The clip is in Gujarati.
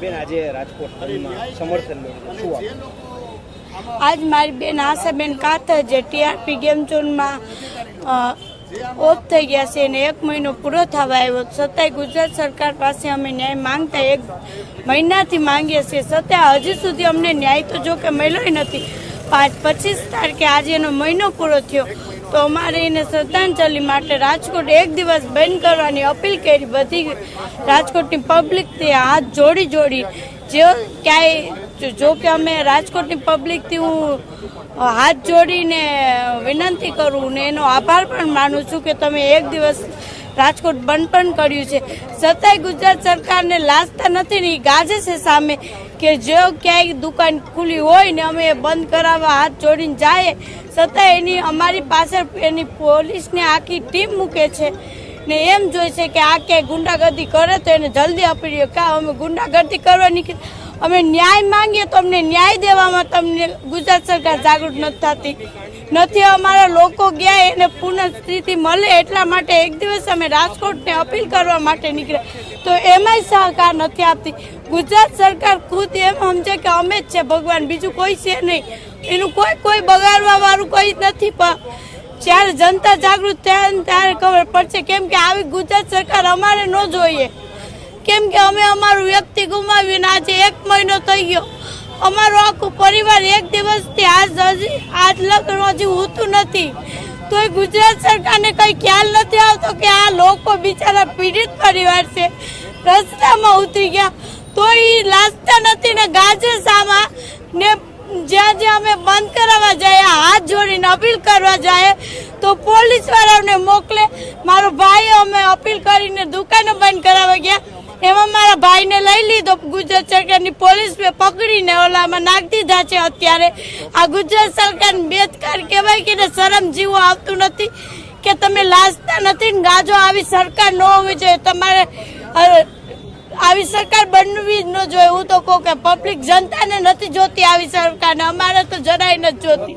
બેન આજે રાજકોટ સમર્થન શું આપો આજ મારી બેન આશાબેન કાતર જે ટીઆરપી ગેમ ઝોનમાં ઓફ થઈ ગયા છે અને એક મહિનો પૂરો થવા આવ્યો છતાંય ગુજરાત સરકાર પાસે અમે ન્યાય માંગતા એક મહિનાથી માંગીએ છીએ. છતાં હજી સુધી અમને ન્યાય તો જો કે મળ્યો નથી. પાંચ પચીસ તારીખે આજે એનો મહિનો પૂરો થયો. તો અમારે એને શ્રદ્ધાંજલિ માટે રાજકોટ એક દિવસ બંધ કરવાની અપીલ કરી. બધી રાજકોટની પબ્લિકથી હાથ જોડી જોડી જે ક્યાંય જો- કે અમે રાજકોટની પબ્લિકથી હું હાથ જોડીને વિનંતી કરું ને એનો આભાર પણ માનું છું કે તમે એક દિવસ રાજકોટ બંધ પણ કર્યું છે. છતાંય ગુજરાત સરકારને લાજતા નથી ને ગાજે છે સામે કે જો ક્યાંય દુકાન ખુલ્લી હોય ને અમે બંધ કરાવવા હાથ જોડીને જાય છતાં એની અમારી પાસે એની પોલીસની આખી ટીમ મૂકે છે. ને એમ જોઈ છે કે આ ક્યાંય ગુંડાગર્દી કરે તો એને જલ્દી આપી કા અમે ગુંડાગર્દી કરવા નીકળી અમે ન્યાય માંગીએ તો અમને ન્યાય દેવામાં તમને ગુજરાત સરકાર જાગૃત નથી થતી. નથી, અમારા લોકો ગયા, એને પૂર્ણ સ્થિતિ મળે એટલા માટે એક દિવસ અમે રાજકોટને અપીલ કરવા માટે નીકળ્યા. તો એમાંય સહકાર નથી આપતી. ગુજરાત સરકાર ખુદ એમ સમજે કે અમે જ છે ભગવાન, બીજું કોઈ છે નહીં. એનું કોઈ કોઈ બગાડવા વાળું કોઈ નથી, પણ જ્યારે જનતા જાગૃત થાય ત્યારે ખબર પડશે. કેમ કે આવી ગુજરાત સરકાર અમારે ન જોઈએ. કેમ કે અમે અમારું વ્યક્તિ ગુમાવીને આજે એક મહિનો થઈ ગયો. અમારો આખું પરિવાર એક દિવસથી આજ હજી, આજ લગ્ન હજી હોતું નથી. તોય ગુજરાત સરકારને કઈ ખ્યાલ નથી આવતો કે આ લોકો બિચારા પીડિત પરિવાર છે. રસ્તામાં ઉતરી ગયા. તો એ લાજતા નથી ને ગાજર સામા ને જ્યાં જ્યાં અમે બંધ કરાવવા જાય હાથ જોડીને અપીલ કરવા જાય, તો પોલીસ વાળાને મોકલે. મારો ભાઈ અમે અપીલ કરીને દુકાનો બંધ કરાવવા ગયા. એમાં મારા ભાઈને લઈ લીધો. ગુજરાત સરકારની પોલીસ પકડીને ઓલામાં નાખી દીધા છે અત્યારે. આ ગુજરાત સરકાર બેદકાર કહેવાય કે શરમ જીવો આવતું નથી, કે તમે લાજતા નથી ને ગાજો આવી સરકાર ન હોવી જોઈએ. તમારે આવી સરકાર બનવી જ ન જોઈએ. હું તો કહું કે પબ્લિક જનતાને નથી જોતી આવી સરકારને અમારે તો જરાય નથી જોતી.